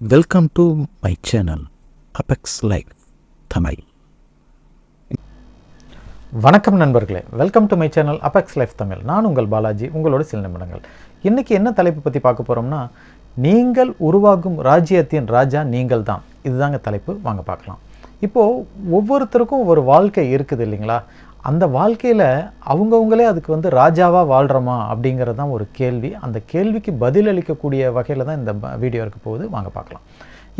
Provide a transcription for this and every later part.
Welcome to my channel Apex Life Tamil வணக்கம் நண்பர்களே. Welcome to my channel Apex Life Tamil நான் உங்கள் பாலாஜி உங்களோட சில நிமிடங்கள். இன்றைக்கி என்ன தலைப்பு பற்றி பார்க்க போகிறோம்னா நீங்கள் உருவாகும் ராஜ்யத்தின் ராஜா நீங்கள் தான் இதுதாங்க தலைப்பு. வாங்க பார்க்கலாம். இப்போது ஒவ்வொருத்தருக்கும் ஒரு வாழ்க்கை இருக்குது இல்லைங்களா? அந்த வாழ்க்கையில் அவங்கவுங்களே அதுக்கு வந்து ராஜாவாக வாழ்கிறோமா அப்படிங்கிறது தான் ஒரு கேள்வி. அந்த கேள்விக்கு பதில் அளிக்கக்கூடிய வகையில் தான் இந்த வீடியோ இருக்க போகுது. வாங்க பார்க்கலாம்.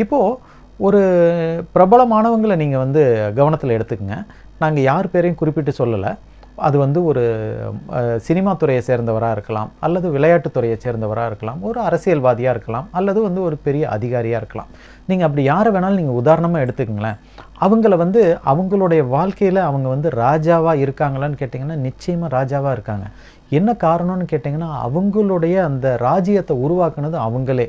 இப்போது ஒரு பிரபலமானவங்களை நீங்கள் வந்து கவனத்தில் எடுத்துக்கங்க. நாங்கள் யார் பேரையும் குறிப்பிட்டு சொல்லலை. அது வந்து ஒரு சினிமா துறையை சேர்ந்தவராக இருக்கலாம் அல்லது விளையாட்டுத்துறையை சேர்ந்தவராக இருக்கலாம் ஒரு அரசியல்வாதியாக இருக்கலாம் அல்லது வந்து ஒரு பெரிய அதிகாரியாக இருக்கலாம். நீங்கள் அப்படி யாரை வேணாலும் நீங்கள் உதாரணமாக எடுத்துக்கங்களேன். அவங்கள வந்து அவங்களுடைய வாழ்க்கையில் அவங்க வந்து ராஜாவாக இருக்காங்களான்னு கேட்டிங்கன்னா நிச்சயமாக ராஜாவாக இருக்காங்க. என்ன காரணம்னு கேட்டிங்கன்னா அவங்களுடைய அந்த ராஜ்யத்தை உருவாக்குனது அவங்களே.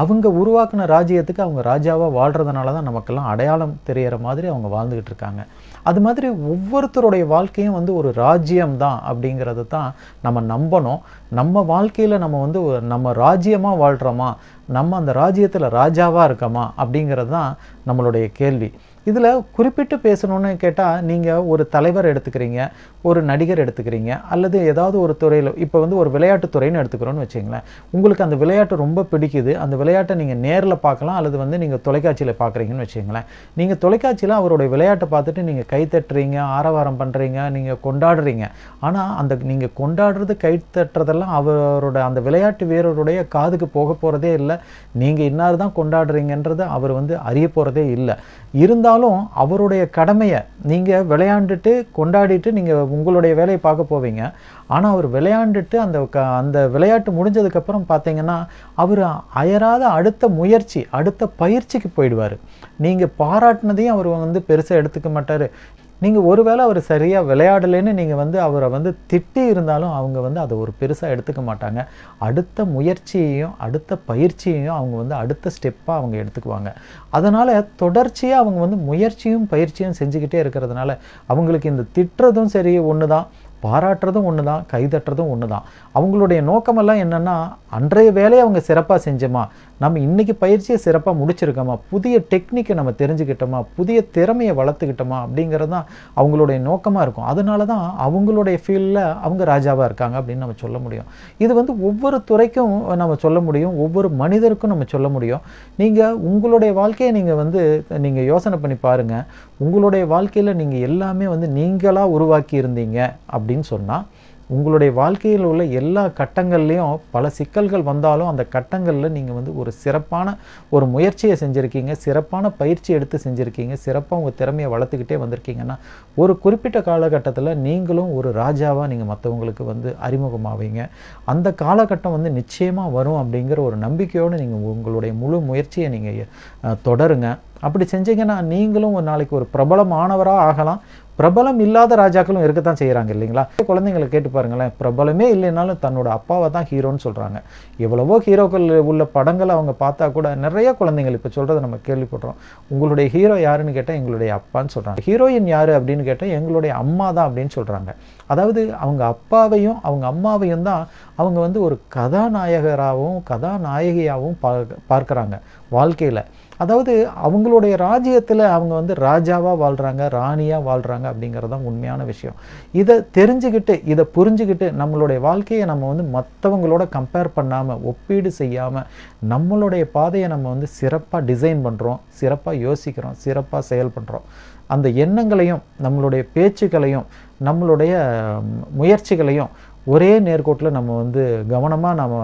அவங்க உருவாக்குன ராஜ்யத்துக்கு அவங்க ராஜாவாக வாழ்கிறதுனால தான் நமக்கெல்லாம் அடையாளம் தெரிகிற மாதிரி அவங்க வாழ்ந்துக்கிட்டு இருக்காங்க. அது மாதிரி ஒவ்வொருத்தருடைய வாழ்க்கையும் வந்து ஒரு ராஜ்யம் தான் அப்படிங்கிறது தான் நம்ம நம்பணும். நம்ம வாழ்க்கையில் நம்ம வந்து நம்ம ராஜ்யமாக வாழ்கிறோமா நம்ம அந்த ராஜ்யத்தில் ராஜாவாக இருக்கோமா? அப்படிங்கிறது தான் நம்மளுடைய கேள்வி. இதில் குறிப்பிட்டு பேசணும்னு கேட்டால் நீங்கள் ஒரு தலைவர் எடுத்துக்கிறீங்க ஒரு நடிகர் எடுத்துக்கிறீங்க அல்லது ஏதாவது ஒரு துறையில் இப்போ வந்து ஒரு விளையாட்டு துறைன்னு எடுத்துக்கிறோன்னு வச்சிங்களேன் உங்களுக்கு அந்த விளையாட்டு ரொம்ப பிடிக்குது அந்த விளையாட்டை நீங்கள் நேரில் பார்க்கலாம் அல்லது வந்து நீங்கள் தொலைக்காட்சியில் பார்க்குறீங்கன்னு வச்சுங்களேன் நீங்கள் தொலைக்காட்சியில் அவருடைய விளையாட்டை பார்த்துட்டு நீங்கள் கை தட்டுறீங்க ஆரவாரம் பண்ணுறீங்க நீங்கள் கொண்டாடுறீங்க. ஆனால் அந்த நீங்கள் கொண்டாடுறது கைத்தட்டுறதெல்லாம் அவரோட அந்த விளையாட்டு வீரருடைய காதுக்கு போக போகிறதே இல்லை. நீங்கள் இன்னார் தான் கொண்டாடுறீங்கன்றது அவர் வந்து அறிய போகிறதே இல்லை. இருந்தால் இருந்தாலும் அவருடைய கடமையை நீங்கள் விளையாண்டுட்டு கொண்டாடிட்டு நீங்கள் உங்களுடைய வேலையை பார்க்க போவீங்க. ஆனால் அவர் விளையாண்டுட்டு அந்த க அந்த விளையாட்டு முடிஞ்சதுக்கப்புறம் பார்த்தீங்கன்னா அவர் அயராத அடுத்த முயற்சி அடுத்த பயிற்சிக்கு போயிடுவார். நீங்கள் பாராட்டினதையும் அவர் வந்து பெருசாக எடுத்துக்க மாட்டார். நீங்கள் ஒருவேளை அவர் சரியாக விளையாடலைன்னு நீங்கள் வந்து அவரை வந்து திட்டி இருந்தாலும் அவங்க வந்து அதை ஒரு பெருசாக எடுத்துக்க மாட்டாங்க. அடுத்த முயற்சியையும் அடுத்த பயிற்சியையும் அவங்க வந்து அடுத்த ஸ்டெப்பாக அவங்க எடுத்துக்குவாங்க. அதனால் தொடர்ச்சியாக அவங்க வந்து முயற்சியும் பயிற்சியும் செஞ்சுக்கிட்டே இருக்கிறதுனால அவங்களுக்கு இந்த திட்டுறதும் சரி ஒன்று தான் பாராட்டுறதும் ஒன்று தான் கைதட்டுறதும் ஒன்று தான். அவங்களுடைய நோக்கமெல்லாம் என்னென்னா அன்றைய வேலையை அவங்க சிறப்பாக செஞ்சோமா நம்ம இன்றைக்கி பயிற்சியை சிறப்பாக முடிச்சிருக்கோமா புதிய டெக்னிக்கை நம்ம தெரிஞ்சுக்கிட்டோமா புதிய திறமையை வளர்த்துக்கிட்டோமா அப்படிங்கிறது தான் அவங்களுடைய நோக்கமாக இருக்கும். அதனால தான் அவங்களுடைய ஃபீல்டில் அவங்க ராஜாவாக இருக்காங்க அப்படின்னு நம்ம சொல்ல முடியும். இது வந்து ஒவ்வொரு துறைக்கும் நம்ம சொல்ல முடியும் ஒவ்வொரு மனிதருக்கும் நம்ம சொல்ல முடியும். நீங்கள் உங்களுடைய வாழ்க்கையை நீங்கள் வந்து நீங்கள் யோசனை பண்ணி பாருங்கள் உங்களுடைய வாழ்க்கையில் நீங்கள் எல்லாமே வந்து நீங்களாக உருவாக்கி இருந்தீங்க அப்படின்னு சொன்னால் உங்களுடைய வாழ்க்கையில் உள்ள எல்லா கட்டங்கள்லேயும் பல சிக்கல்கள் வந்தாலும் அந்த கட்டங்களில் நீங்கள் வந்து ஒரு சிறப்பான ஒரு முயற்சியை செஞ்சுருக்கீங்க சிறப்பான பயிற்சி எடுத்து செஞ்சுருக்கீங்க சிறப்பாக உங்கள் திறமையை வளர்த்துக்கிட்டே வந்திருக்கீங்கன்னா ஒரு குறிப்பிட்ட காலகட்டத்தில் நீங்களும் ஒரு ராஜாவாக நீங்கள் மற்றவங்களுக்கு வந்து அறிமுகமாவீங்க. அந்த காலகட்டம் வந்து நிச்சயமாக வரும் அப்படிங்கிற ஒரு நம்பிக்கையோடு நீங்கள் உங்களுடைய முழு முயற்சியை நீங்கள் தொடருங்க. அப்படி செஞ்சீங்கன்னா நீங்களும் ஒரு நாளைக்கு ஒரு பிரபலமானவராக ஆகலாம். பிரபலம் இல்லாத ராஜாக்களும் இருக்கத்தான் செய்கிறாங்க இல்லைங்களா? குழந்தைங்களை கேட்டு பாருங்களேன் பிரபலமே இல்லைனாலும் தன்னோட அப்பாவை தான் ஹீரோன்னு சொல்கிறாங்க எவ்வளவோ ஹீரோக்கள் உள்ள படங்களை அவங்க பார்த்தா கூட நிறைய குழந்தைகள் இப்போ சொல்கிறத நம்ம கேள்விப்படுறோம். உங்களுடைய ஹீரோ யாருன்னு கேட்டால் எங்களுடைய அப்பான்னு சொல்கிறாங்க ஹீரோயின் யார் அப்படின்னு கேட்டால் எங்களுடைய அம்மா தான் அப்படின்னு சொல்கிறாங்க அதாவது அவங்க அப்பாவையும் அவங்க அம்மாவையும் தான் அவங்க வந்து ஒரு கதாநாயகராகவும் கதாநாயகியாகவும் பா பார்க்குறாங்க வாழ்க்கையில். அதாவது அவங்களுடைய ராஜ்யத்தில் அவங்க வந்து ராஜாவாக வாழ்கிறாங்க ராணியாக வாழ்கிறாங்க அப்படிங்கிறது தான் உண்மையான விஷயம். இதை தெரிஞ்சுக்கிட்டு இதை புரிஞ்சுக்கிட்டு நம்மளுடைய வாழ்க்கையை நம்ம வந்து மற்றவங்களோட கம்பேர் பண்ணாமல் ஒப்பீடு செய்யாமல் நம்மளுடைய பாதையை நம்ம வந்து சிறப்பாக டிசைன் பண்ணுறோம் சிறப்பாக யோசிக்கிறோம் சிறப்பாக செயல் பண்ணுறோம் அந்த எண்ணங்களையும் நம்மளுடைய பேச்சுக்களையும் நம்மளுடைய முயற்சிகளையும் ஒரே நேர்கோட்டில் நம்ம வந்து கவனமாக நம்ம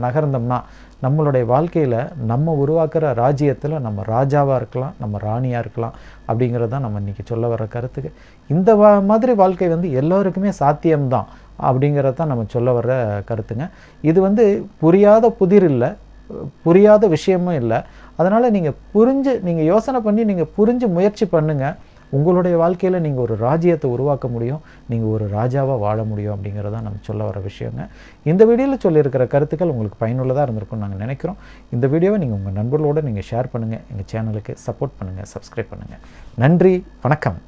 நகர்ந்தோம்னா நம்மளுடைய வாழ்க்கையில் நம்ம உருவாக்குற ராஜ்யத்தில் நம்ம ராஜாவாக இருக்கலாம் நம்ம ராணியாக இருக்கலாம் அப்படிங்கிறது தான் நம்ம இன்றைக்கி சொல்ல வர கருத்துக்கு இந்த வா மாதிரி வாழ்க்கை வந்து எல்லோருக்குமே சாத்தியம்தான் அப்படிங்கிறத தான் நம்ம சொல்ல வர்ற கருத்துங்க. இது வந்து புரியாத புதிர் இல்லை புரியாத விஷயமும் இல்லை. அதனால் நீங்கள் புரிஞ்சு நீங்கள் யோசனை பண்ணி நீங்கள் புரிஞ்சு முயற்சி பண்ணுங்கள் உங்களுடைய வாழ்க்கையில் நீங்கள் ஒரு ராஜ்யத்தை உருவாக்க முடியும் நீங்கள் ஒரு ராஜாவாக வாழ முடியும் அப்படிங்கிறத நம்ம சொல்ல வர விஷயங்க. இந்த வீடியோவில் சொல்லியிருக்கிற கருத்துக்கள் உங்களுக்கு பயனுள்ளதாக இருந்திருக்கும்னு நாங்கள் நினைக்கிறோம். இந்த வீடியோவை நீங்கள் உங்கள் நண்பர்களோடு நீங்கள் ஷேர் பண்ணுங்கள் எங்கள் சேனலுக்கு சப்போர்ட் பண்ணுங்கள் சப்ஸ்கிரைப் பண்ணுங்கள் நன்றி வணக்கம்.